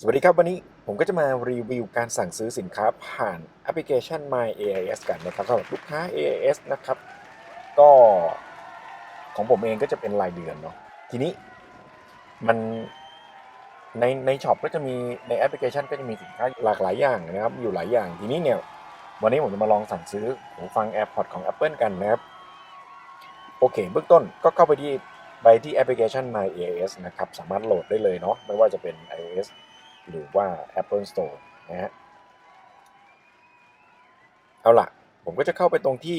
สวัสดีครับ วันนี้ผมก็จะมารีวิวการสั่งซื้อสินค้าผ่านแอปพลิเคชัน My AIS กันนะครับสำหรับลูกค้า AIS นะครับ ก็ของผมเองก็จะเป็นรายเดือนเนาะทีนี้มันในในช็อปก็จะมีในแอปพลิเคชันก็จะมีสินค้าหลากหลายอย่างนะครับ อยู่หลายอย่างทีนี้เนี่ยวันนี้ผมจะมาลองสั่งซื้อหูฟัง AirPods ของ Apple กันนะครับ โอเค เบื้องต้นก็เข้าไปที่ไปที่แอปพลิเคชัน My AIS นะครับ สามารถโหลดได้เลยเนาะไม่ว่าจะเป็น iOS หรือว่า Apple Store นะฮะ เอาล่ะผมก็จะเข้าไปตรงที่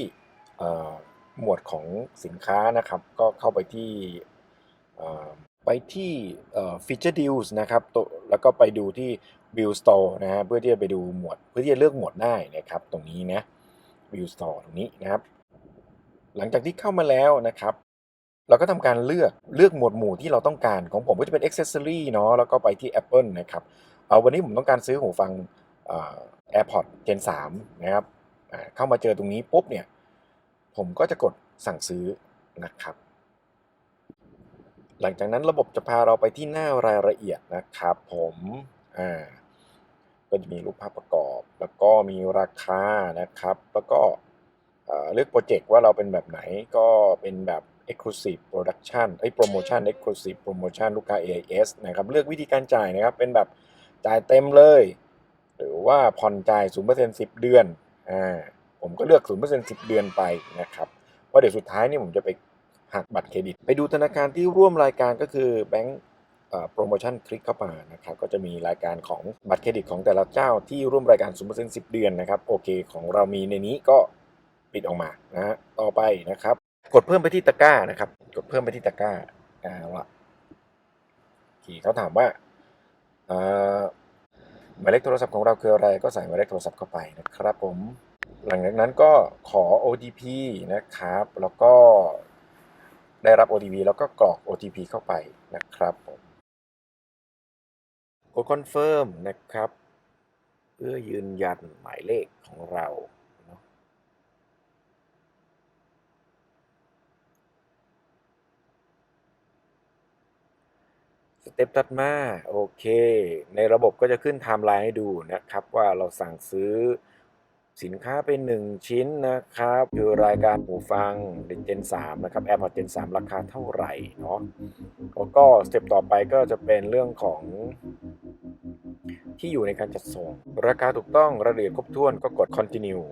หมวดของสินค้านะครับ ก็เข้าไปที่ไปที่ Feature Deals นะครับ แล้วก็ไปดูที่ View Store นะฮะ เพื่อที่จะไปดูหมวด เพื่อที่จะเลือกหมวดได้นะครับ ตรงนี้นะ View Store ตรงนี้นะครับ หลังจากที่เข้ามาแล้วนะครับ เราก็ทำการเลือกเลือกหมวดหมู่ที่เราต้องการของผมก็จะเป็น accessory เนาะแล้วก็ไปที่ Apple นะครับเอาวันนี้ผมต้องการซื้อหูฟังเอ่อ AirPods Gen 3นะครับเข้ามาเจอตรงนี้ปุ๊บเนี่ยผมก็จะกดสั่งซื้อนะครับ หลังจากนั้นระบบจะพาเราไปที่หน้ารายละเอียดนะครับผมอ่าก็จะมีรูปภาพประกอบ แล้วก็มีราคานะครับ แล้วก็เลือกโปรเจกต์ว่าเราเป็นแบบไหนก็เป็นแบบ Exclusive Production ไอ้ Promotion Exclusive Promotion ลูกค้า AIS นะครับ เลือกวิธีการจ่ายนะครับ เป็นแบบจ่ายเต็มเลย หรือว่าผ่อนจ่าย 0% 10 เดือน อ่า ผมก็เลือก 0% 10 เดือนไปนะครับเพราเดี๋ยวสุดท้ายนี่ผมจะไปหักบัตรเครดิต ไปดูธนาคารที่ร่วมรายการก็คือแบงก์โปรโมชั่นคลิกเข้ามานะครับ ก็จะมีรายการของบัตรเครดิตของแต่ละเจ้าที่ร่วมรายการ 0% 10 เดือนนะครับ โอเค ของเรามีในนี้ก็ปิดออกมานะต่อไปนะครับ กดเพิ่มไปที่ตะกร้านะครับ กดเพิ่มไปที่ตะกร้าอ่าละขี่เขาถามว่าเอ่อหมายเลขโทรศัพท์ของเราคืออะไรก็ใส่หมายเลขโทรศัพท์เข้าไปนะครับผม หลังจากนั้นก็ขอ OTP นะครับ แล้วก็ได้รับ OTP แล้วก็กรอก OTP เข้าไปนะครับผมกดคอนเฟิร์มนะครับ เพื่อยืนยันหมายเลขของเราเนาะ ส เต็ปถัดมาโอเค ในระบบก็จะขึ้นไทม์ไลน์ให้ดูนะครับ ว่าเราสั่งซื้อสินค้าเป็น 1 ชิ้นนะครับ คือรายการหูฟัง Gen 3นะครับ AirPods Gen 3ราคาเท่าไหร่เนาะแล้วก็สเต็ปต่อไปก็จะเป็นเรื่องของ ที่อยู่ในการจัดส่ง ราคาถูกต้องระเอียดครบถ้วนก็กด continue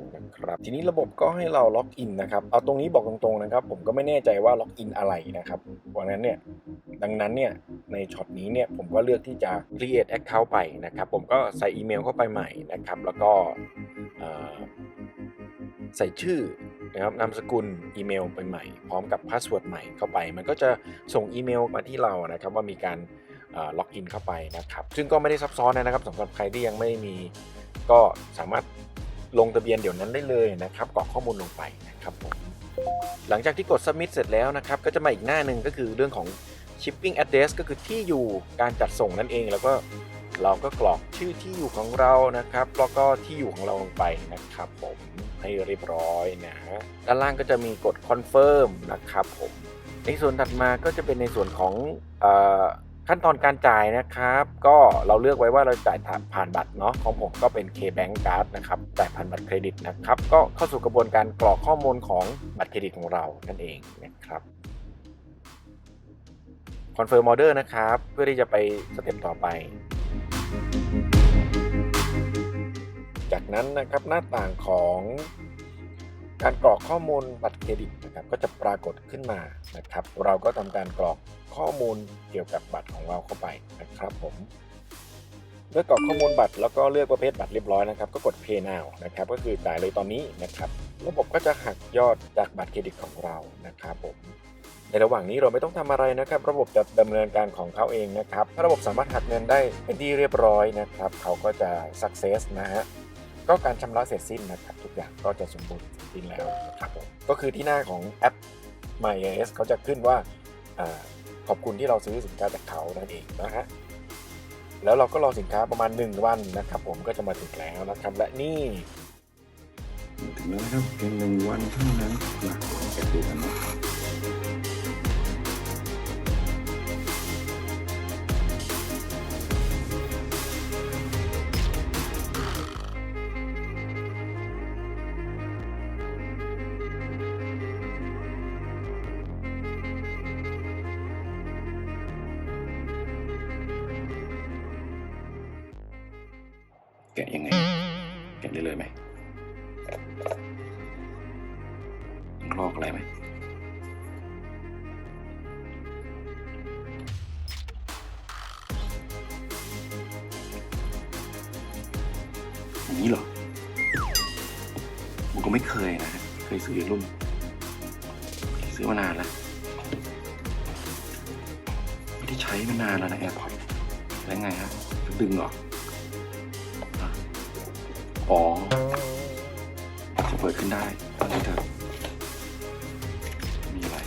นะครับทีนี้ระบบก็ให้เราล็อกอินนะครับเอาตรงนี้บอกตรงๆนะครับ ผมก็ไม่แน่ใจว่าล็อกอินอะไรนะครับเพราะฉะนั้นเนี่ยดังนั้นเนี่ยในช็อตนี้เนี่ยผมก็เลือกที่จะ create account ไปนะครับผมก็ใส่อีเมลเข้าไปใหม่นะครับแล้วก็ใส่ชื่อนะครับนามสกุลอีเมลไปใหม่ พร้อมกับพาสเวิร์ดใหม่เข้าไป มันก็จะส่งอีเมลมาที่เรานะครับว่ามีการล็อกอินเข้าไปนะครับ ซึ่งก็ไม่ได้ซับซ้อนนะครับสำหรับใครที่ยังไม่มีก็สามารถ ลงทะเบียนเดี๋ยวนั้นได้เลยนะครับกรอกข้อมูลลงไปนะครับผมหลังจากที่กด submit เสร็จแล้วนะครับก็จะมาอีกหน้าหนึ่งก็คือเรื่องของ shipping address ก็คือที่อยู่การจัดส่งนั่นเอง แล้วก็เราก็กรอกชื่อที่อยู่ของเรานะครับแล้วก็ที่อยู่ของเราลงไปนะครับผมให้เรียบร้อยนะด้านล่างก็จะมีกด confirm นะครับผมในส่วนถัดมาก็จะเป็นในส่วนของ ขั้นตอนการจ่ายนะครับ ก็เราเลือกไว้ว่าเราจ่ายผ่านบัตรเนาะของผมก็เป็น KBank Card นะครับจ่ายผ่านบัตรเครดิตนะครับก็เข้าสู่กระบวนการกรอกข้อมูลของบัตรเครดิตของเรานั่นเองนะครับคอนเฟิร์มออเดอร์นะครับ เพื่อที่จะไปสเต็ปต่อไป จากนั้นนะครับหน้าต่างของ การกรอกข้อมูลบัตรเครดิตนะครับก็จะปรากฏขึ้นมานะครับ เราก็ทำการกรอกข้อมูลเกี่ยวกับบัตรของเราเข้าไปนะครับผมเมื่อกรอกข้อมูลบัตรแล้วก็เลือกประเภทบัตรเรียบร้อยนะครับ ก็กด Pay Now นะครับก็คือจ่ายเลยตอนนี้นะครับ ระบบก็จะหักยอดจากบัตรเครดิตของเรานะครับผมในระหว่างนี้เราไม่ต้องทำอะไรนะครับ ระบบจะดำเนินการของเขาเองนะครับถ้าระบบสามารถหักเงินได้เป็นที่เรียบร้อยนะครับ เขาก็จะ success นะฮะ ก็การชำระเสร็จสิ้นนะครับทุกอย่างก็จะสมบูรณ์สิ้นแล้วครับผมก็คือที่หน้าของแอป MyAS เขาจะขึ้นว่าอขอบคุณที่เราซื้อสินค้าจากเขานั่นเองนะฮะแล้วเราก็รอสินค้าประมาณ 1 วันนะครับ ผมก็จะมาถึงแล้วนะครับและนี่ถึงแล้วครับเพียงหนึ่งวันเท่านั้นนะไปดูกันนะ แกะยังไง แกะได้เลยไหมต้องลอกอะไรไหมอย่างนี้เหรอผมก็ไม่เคยนะ เคยซื้อรุ่น ซื้อมานานแล้ว ไม่ได้ใช้มานานแล้วนะแอร์พอร์ตแล้วไงฮะดึงเหรอ อ๋อจะเปิดขึ้นได้ ตอนนี้เถอะมีอะไร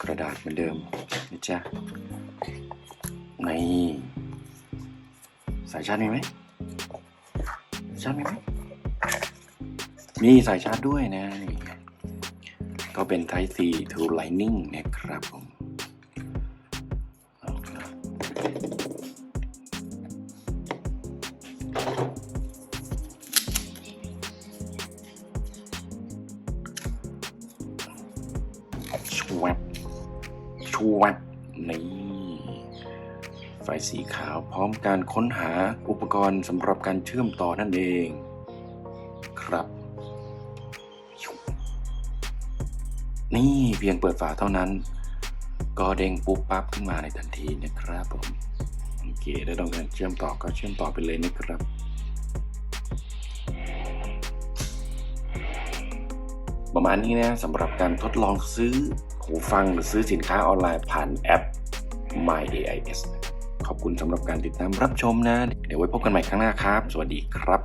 กระดาษเหมือนเดิมนี่จ้ะในสายชาร์จมีไหมชาร์จมีไหมมีสายชาร์จด้วยนะนี่ก็เป็น Type C to Lightning นะครับผม ชวบนี่ไฟสีขาวพร้อมการค้นหาอุปกรณ์สำหรับการเชื่อมต่อนั่นเอง ครับ นี่เพียงเปิดฝาเท่านั้น ก็เด้งปุ๊บปั๊บขึ้นมาในทันทีนะครับผมโอเคถ้ต้องการเชื่อมต่อก็เชื่อมต่อไปเลยนะครับประมาณนี้นะสำหรับการทดลองซื้อ หูฟังหรือซื้อสินค้าออนไลน์ผ่านแอป My AIS ขอบคุณสำหรับการติดตามรับชมนะ เดี๋ยวไว้พบกันใหม่ครั้งหน้าครับ สวัสดีครับ